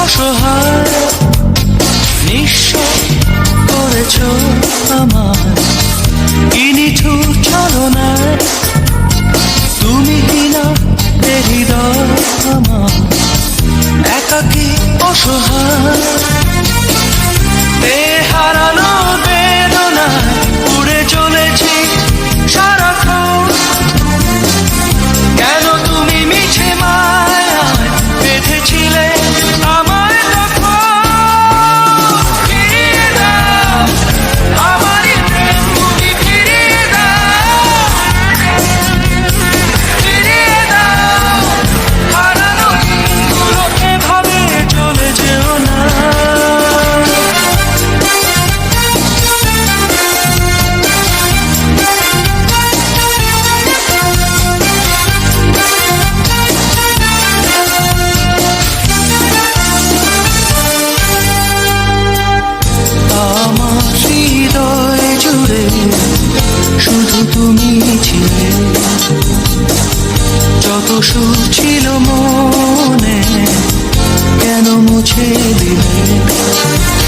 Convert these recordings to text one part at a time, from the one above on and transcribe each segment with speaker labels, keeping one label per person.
Speaker 1: অসহায় নিঃস্ব করেছ আমার ইনি ছু চলনায় তুমি ছিলে। যত সুখ ছিল মনে কেন মুছে দিলে?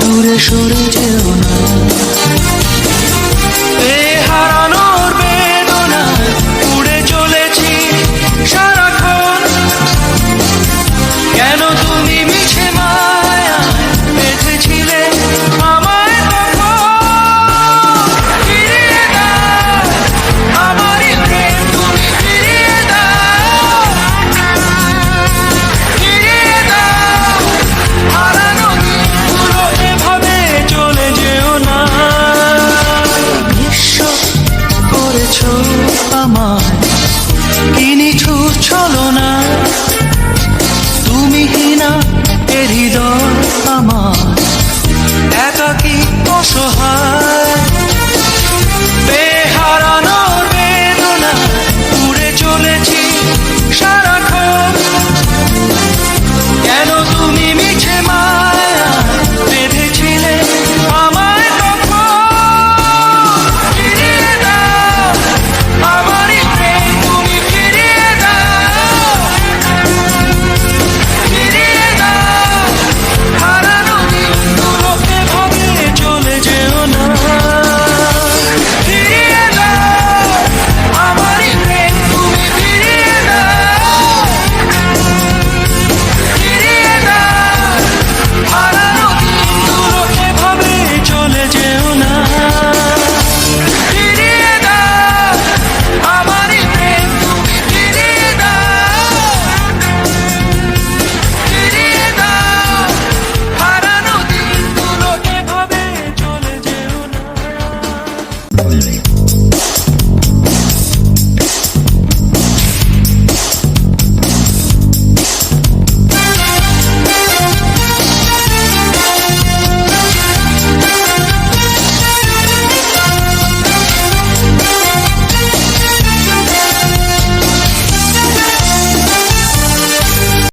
Speaker 1: দূরে সরে যেও না। চলো না। তুমি কিনা এ হৃদয়?